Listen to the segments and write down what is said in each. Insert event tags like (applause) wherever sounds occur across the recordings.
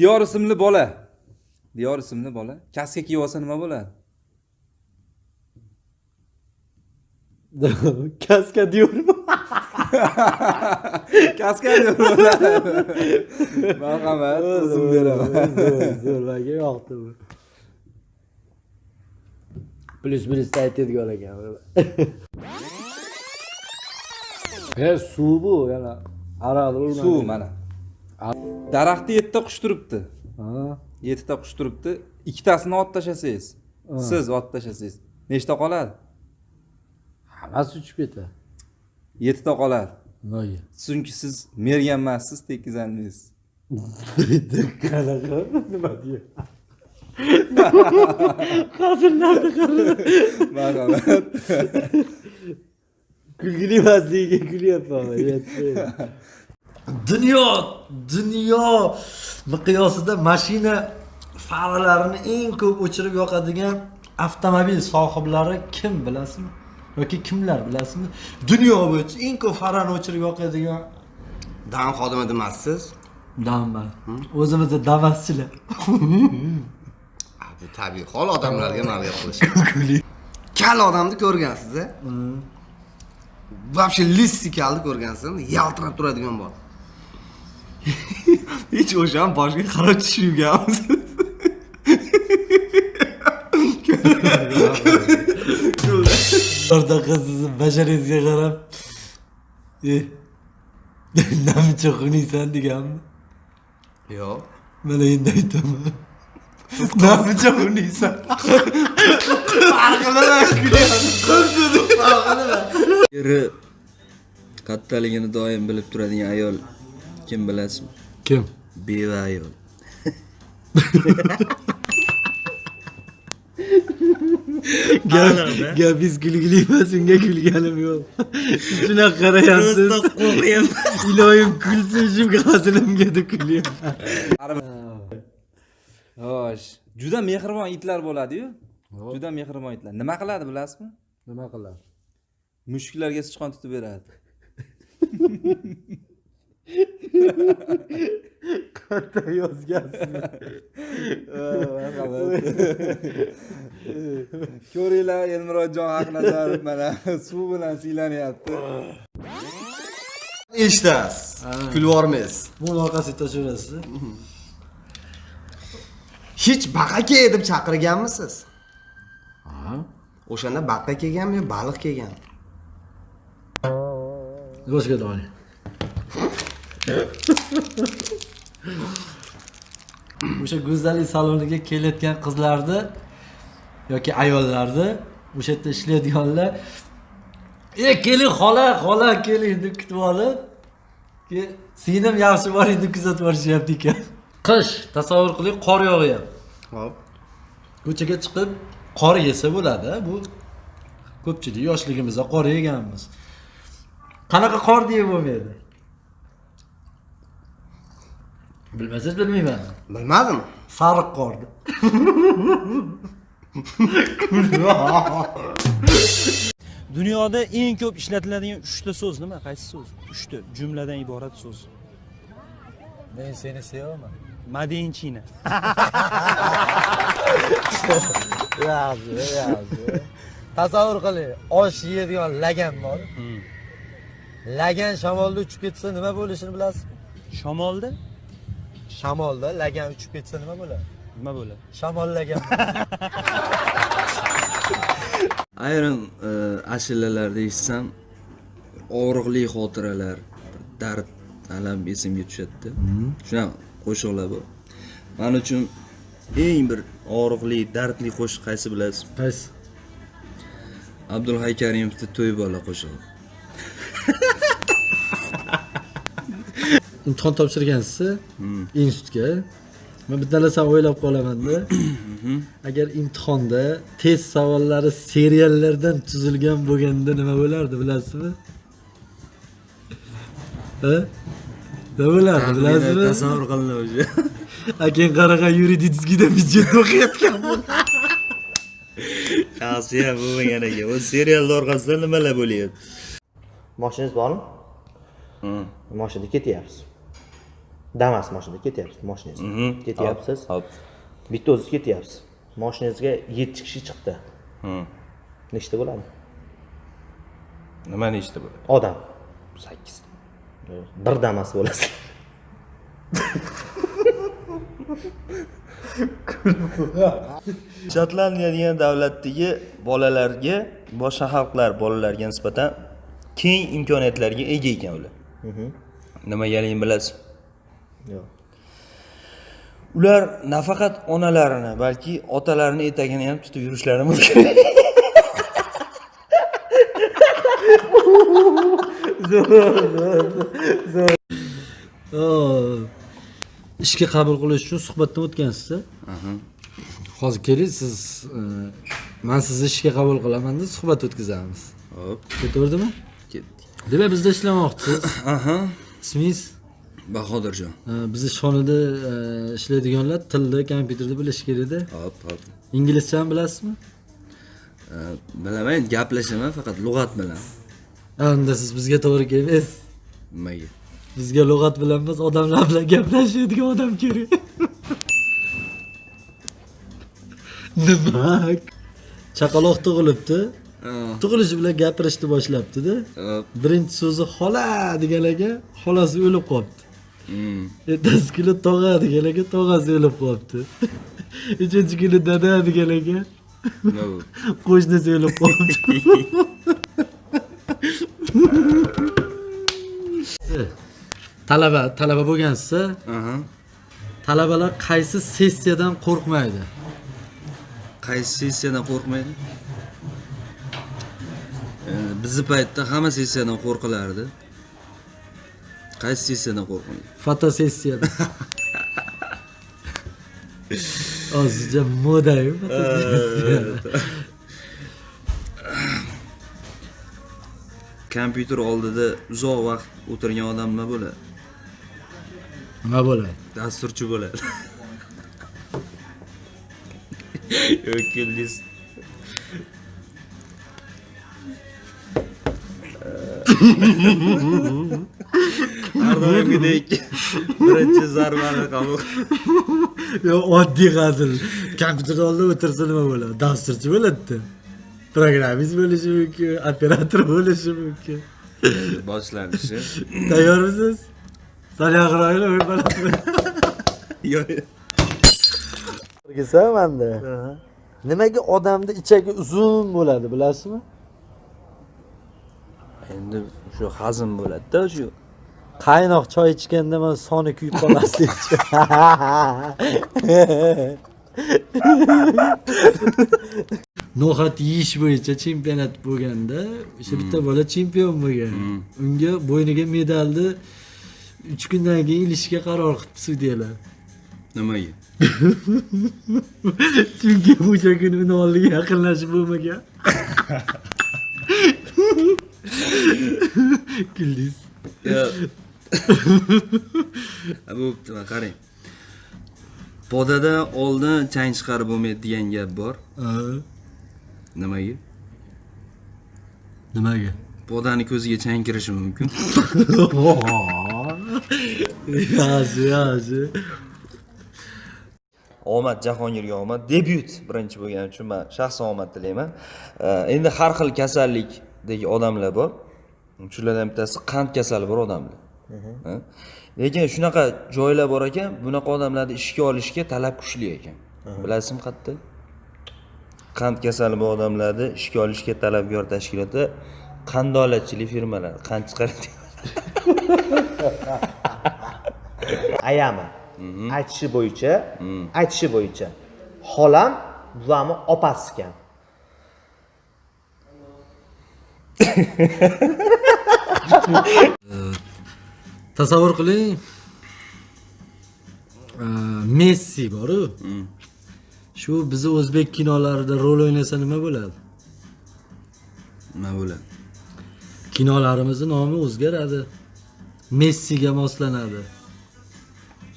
diyor ismli bola diyor ismli bola kaska kiyib olsa nima bo'ladi (laughs) kaska diyorum. (laughs) kaska bo'ladi (laughs) marhamat o'zim beraman Zo'r menga yoqdi bu. Plyus plyus aytadigan ekan. He suv bu yana. Aralib suv mana daraxtda yettita qush turibdi Ha. yettita qush turibdi ikkitasini olib tashlasangiz. Siz olib tashlasangiz. Nechta qoladi Hammasi uchib ketadi. yettita qoladi chunki siz mergan emassiz Qanaqa? Nima? Hazillarni marhamat Kulgili emasligiga kulyapman. Yetdi. Dunyo, dunyo miqyosida mashina faralarini eng ko'p o'chirib yoqadigan avtomobil sohiblari kim bilasizmi? yoki kimlar bilasizmi? Dunyo bo'yicha eng ko'p farani o'chirib yoqadigan dam xodimi demassiz damman. O'zimizda damaschilar. (laughs) Ah, bu tabiiy hol odamlarga mana gap qilish (laughs) kal odamni ko'rgansiz a вообще listi kalni ko'rgansizmi yaltirab turadigan bor hech o'shani boshiga qarab tushib yurganmiz Orada qizni basharangizga qarab "Eh, namicha xuniysan deganmi? yo'q Mana endi aytaman. Namicha xuniysan. eri kattaligini doim bilib turadigan ayol kim bilasizmi Kim? beva ayol Gap, gapingiz kulgili emas, unga kulganim yo'q. Shunaqa qarayapsiz. Iloyim kulsin shu hazilimga kulyapman. xo'sh juda mehribon itlar bo'ladiyu juda mehribon itlar. Nima qiladi bilasizmi? Nima qiladi? mushuklarga sichqon tutib beradi (laughs) Qatta yozgansiz. ko'ringlar elmurodjon haqnazarov mana suv bilan siylanyapti eshitasiz kulvormaysiz Buni orqasiga tashlaverasiz. hech baqa ke deb chaqirganmisiz o'shanda baqa kelganmi yo baliq kelgan Boshqa doni. O'sha go'zallik saloniga kelayotgan qizlarni yoki ayollarni o'sha yerda ishlaydiganlar "E keling xola, xola keling" deb kutib olib, ke- singlim yaxshi boring deb kuzatib borishyapti ekan. Qish, tasavvur qiling, qor yog'yapti. hop. Ko'chaga chiqib qor yesa bo'ladi bu ko'pchilik yoshligimizda qor yeganmiz. Qanaqa qor deya bo'lmaydi bilmasangiz bilmayman bilmadim sariq qor (laughs) Dunyoda eng ko'p ishlatiladigan 3 ta so'z nima? Qaysi so'z? 3 ta jumladan iborat so'z. men seni sevaman Madinchina. yaxshi yaxshi tasavvur qiling osh yeydigan lagan bor lagan shamolda uchib ketsa nima bo'lishini bilasizmi Shamolda shamolda lagan uchib ketsa nima bo'ladi? Nima bo'ladi? shamollagan (laughs) ayrim e, ashulalarda eshitsam og'riqli xotiralar dard alam esimga tushadida. Shunaqa qo'shiqlar bor. Man uchun eng bir og'riqli dardli qo'shiq qaysi bilasiz? Qaysi? Abdulhay karimovni to'y bola qo'shig'i imtihon topshirgansiz institutga man bitta narsani o'ylab qolamanda (coughs) agar imtihonda test savollari seriallardan tuzilgan bo'lganda nima bo'lardi bilasizmi ha nima bo'lardi bilasizmi tasavvur qilin o'zi (laughs) keyin qaragan yuridическийda byudjetda o'qiyotgan (laughs) yaxshi ham bo'lmagan ekan u serialni orqasida nimalar bo'lyapti 嗯 moshinangiz bormi moshinada ketyapsiz Damas mashinada ketyapsiz mashinangizda ketyapsiz? bitta o'ziz ketyapsiz. Mashinangizga yetti kishi chiqdi. Nechta bo'ladi? Nima nechta bo'ladi? Odam. Sakkizta bir damas bo'lasiz. Shotlandiya degan davlatdagi bolalarga boshqa xalqlar bolalarga nisbatan keng imkoniyatlarga ega ekan ular. Nimagaligini bilasizmi yo'q. Ular nafaqat onalarini balki otalarini etagini ham tutib yurishlari mumkin. Oo, (laughs) ishga qabul qilish uchun suhbatdan o'tgansiz hozir keling siz e, man sizni ishga qabul qilamanda suhbat o'tkazamiz. Hop. Ketaverdimi ketdik. Demak bizda ishlamoqchisiz. Ismingiz bahodirjon e, biz ishxonada e, ishlaydiganlar tilni kompyuterni bilish kerakda hop hop. İnglizchani bilasizmi bilaman endi gaplashaman faqat lug'at bilan unda siz bizga to'g'ri kelmaysiz nimaga bizga lug'at bilan emas odamlar bilan gaplashadigan odam kerak (laughs) nima chaqaloq tug'ilibdi. Tug'ilishi bilan gapirishni boshlabdida birinchi so'zi xola deganlarga xolasi o'lib qolibdi. Ertasi kuni tog'a deganlarga tog'asi o'lib qolibdi uchinchi kuni dada nima bu? Qo'shnisi o'lib qolibdi talaba talaba bo'lgansiz talabalar qaysi sessiyadan qo'rqmaydi? Qaysi sessiyadan qo'rqmaydi? Ee, bizni paytda hamma sessiyadan qo'rqilardi qaysi sessiyadan qo'rqmaydi fotosessiyadan hozircha modayu fotosessiya kompyuter oldida uzoq vaqt o'tirgan odam nima bo'ladi? Nima bo'ladi? Dasturchi bo'ladi. (laughs) Kuldingiz har doimgidek birinchi zarbani qabul yo oddiy hazil kompyuter oldida o'tirsa nima bo'ladi dasturchi bo'ladida programmist bo'lishi mumkin operator bo'lishi mumkin boshlanishi tayyormisiz sal yaqinroqlar yo'q o'rgisa manda nimaga odamni ichagi uzun bo'ladi bilasizmi endi shu hazm bo'ladida shu qaynoq choy ichganda man soni kuyib qolmaslik (laughs) no'xat yeyish bo'yicha chempionat bo'lganda o'sha bitta bola chempion bo'lgan. Unga bo'yniga medalni uch kundan keyin ilishga qaror qilibdi sudyalar. Nimaga? (laughs) Chunki o'sha kuni uni oldiga yaqinlashib bo'lmagan. (laughs) Kuldingiz. Yo'q. Bo'pti mana qarang. Podadan oldin chang chiqarib bo'lmaydi degan gap bor. Nimaga? Nimaga? Podani ko'ziga chang kirishi mumkin. (laughs) Yaxshi yaxshi. Omad jahongirga omad. Debyut birinchi bo'lgani uchun man shaxsan omad tilayman. Endi har xil kasallikdagi odamlar bor. Shulardan bittasi qand kasali bor odamlar? Lekin shunaqa joylar bor ekan bunaqa odamlarni ishga olishga talab kuchli ekan. Bilasizmi qayerda qand kasali bor odamlarni ishga olishga talabgor tashkilotda qandolatchilik firmalari qand chiqaradi? (laughs) Ayami aytishi bo'yicha aytishi bo'yicha xolam buvamni opasi ekan (laughs) tasavvur qiling Aa, messi boru. Shu bizni o'zbek kinolarida rol o'ynasa nima bo'ladi? Nima bo'ladi? Kinolarimizni nomi o'zgaradi. Messiga moslanadi.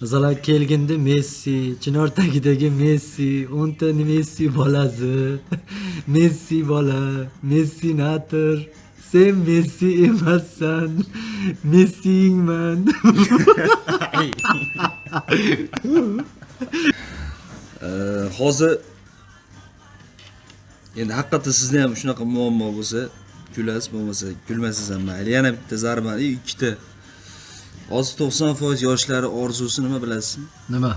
Masalan kelgindi messi chinor tagidagi messi o'nta messi bolasi. (laughs) Messi bola messi natir sen Messi emassan Messiyingman (laughs) Ee, hozir endi haqiqatda sizda ham shunaqa muammo bo'lsa kulasiz bo'lmasa kulmasangiz ham mayli yana bitta zarba e, ikkita hozir to'qson foiz yoshlari orzusi nima bilasizmi nima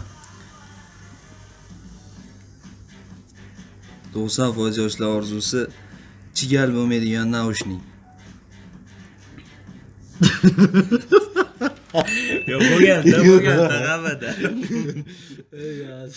to'qson foiz yoshlar orzusi chigal bo'lmaydigan naushnik yo'q bo'lganda bo'lganda hammada Ey, yaz.